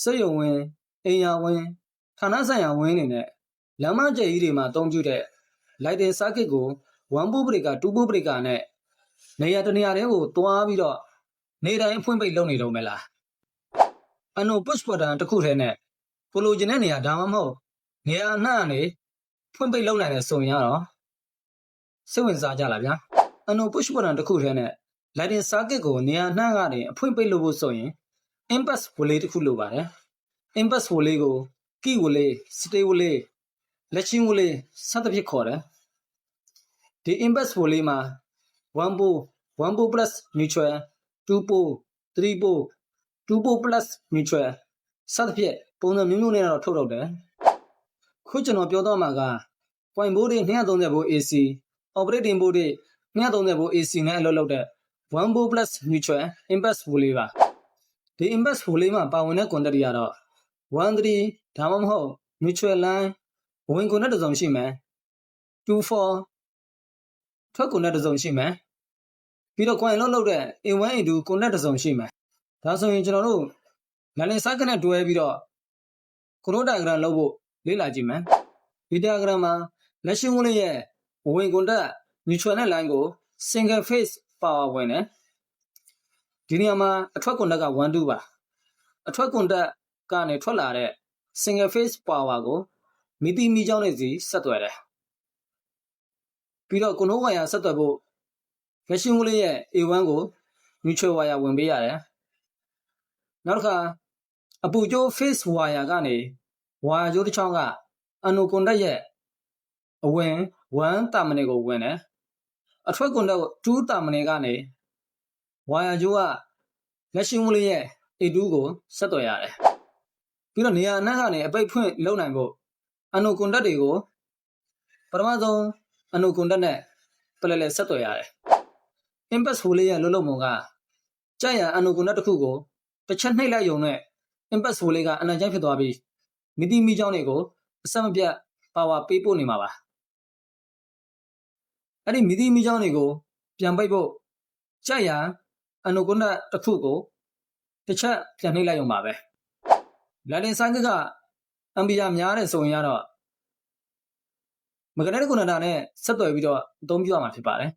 စက်ရုံဝင်အိမ်ယာဝင်ဌာနဆိုင်ရာဝင်နေနဲ့လမ်းမကျယ်ကြီးတွေမှာအသုံးပြုတဲ့ lighting circuit ကို1 volt breaker 2 volt breaker နဲ့နေရာတစ်နေရာတည်းကိုတွားပြီးတော့နေတိုင်းအဖွင့်ပိတ်လုပ်နေတော့မယ်လားအနို push button တစ်ခုထဲနဲ့ကိုလိုချင်တဲ့နေရာဒါမှမဟုတ်နေရာအနှံ့ကနေဖွင့်ပိတ်လုပ်နိုင်တယ်ဆိုရင်ကတော့စိတ်ဝင်စားကြလားဗျာအနို push button တစ်ခုထဲနဲ့ lighting circuit ကိုနေရာအနှံ့ကနေအဖွင့်ပိတ်လုပ်ဖို့ဆိုရင် impact relay တစ်ခုလိုပါတယ် impact relay ကို key relay stay relay လက်ချင်း relay စသဖြင့်ခေါ်တယ်ဒီ impact relay မှာ1 volt 1 volt plus neutral 2 volt 3 volt 2 volt plus neutral စသဖြင့်ပုံစံမျိုးမျိုးနဲ့တော့ထုတ်လုပ်တယ်ခုကျွန်တော်ပြောတော့မှာက point volt တွေ230 volt AC operating volt တွေ230 volt AC နဲ့အလုပ်လုပ်တဲ့1 volt plus neutral impact relay ပါ ဒီ impact relay မှာပါဝင်တဲ့ quantity ကတော့13ဒါမှမဟုတ် mutual line ဝင်ကုန်တဲ့တစ်စုံရှိမယ်24ထွက်ကုန်တဲ့တစ်စုံရှိမယ်ပြီးတော့ coin လောက်လောက်တဲ့ A1 A2 ကုန်တဲ့တစ်စုံရှိမယ်ဒါဆိုရင်ကျွန်တော်တို့လန်လင်စကနဲ့တွဲပြီးတော့ကရိုး diagram လုပ်ဖို့လေ့လာကြည့်မယ်ဒီ diagram မှာလက်ရှိဝင်ရဲ့ဝင်ကုန်တဲ့ mutual နဲ့ line ကို single phase power ဝင်တယ် ဒီနေရာမှာအထွက်ကုန်တက်က1 2ပါအထွက်ကုန်တက်ကနေထွက်လာတဲ့ single phase power ကိုမီတီမီကြောင်းနဲ့စီဆက်သွယ်တယ်ပြီးတော့ကိုနိုးဝါယာဆက်သွယ်ဖို့လက်ရှိဝင်ရဲ့ A1 ကို mutual wire ဝင်ပေးရတယ်နောက်တစ်ခါအပူကျိုး phase wire ကနေ wire ကျိုးတစ်ချောင်းကအနိုကွန်တက်ရဲ့အဝင်1တာမနယ်ကိုဝင်တယ်အထွက်ကွန်တက်ကို2တာမနယ်ကနေ wire ကျိုးကလက်ရှိဝင်ရဲ့ A2 ကိုဆက်သွယ်ရတယ်ပြီးတော့နေရာအနှံ့ကနေအပိတ်ဖွင့်လုပ်နိုင်ဖို့အနိုကွန်တက်တွေကိုပထမဆုံးအနိုကွန်တက်နဲ့ပလက်လက်ဆက်သွယ်ရတယ် impact hole ရဲ့လုံးလုံးမုံကကြက်ရန်အနိုကွန်တက်တစ်ခုကိုတစ်ချက်နှိပ်လိုက်ရုံနဲ့ impact hole ကအနံ့ချိုင်းဖြစ်သွားပြီးမီတီမီချောင်းတွေကိုအဆက်မပြတ်ပါဝါပေးပို့နေမှာပါအဲ့ဒီမီတီမီချောင်းတွေကိုပြန်ပိတ်ဖို့ကြက်ရန် အနိုကွန်တက်တစ်ခုကိုတစ်ချက်ပြန်နှိပ်လိုက်ရုံပါပဲလန်လင်ဆိုင်ကအမ်ဘီယာများတယ်ဆိုရင်ကတော့မဂနက်ကွန်ဒတာနဲ့ဆက်သွယ်ပြီးတော့အသုံးပြုရမှာဖြစ်ပါတယ်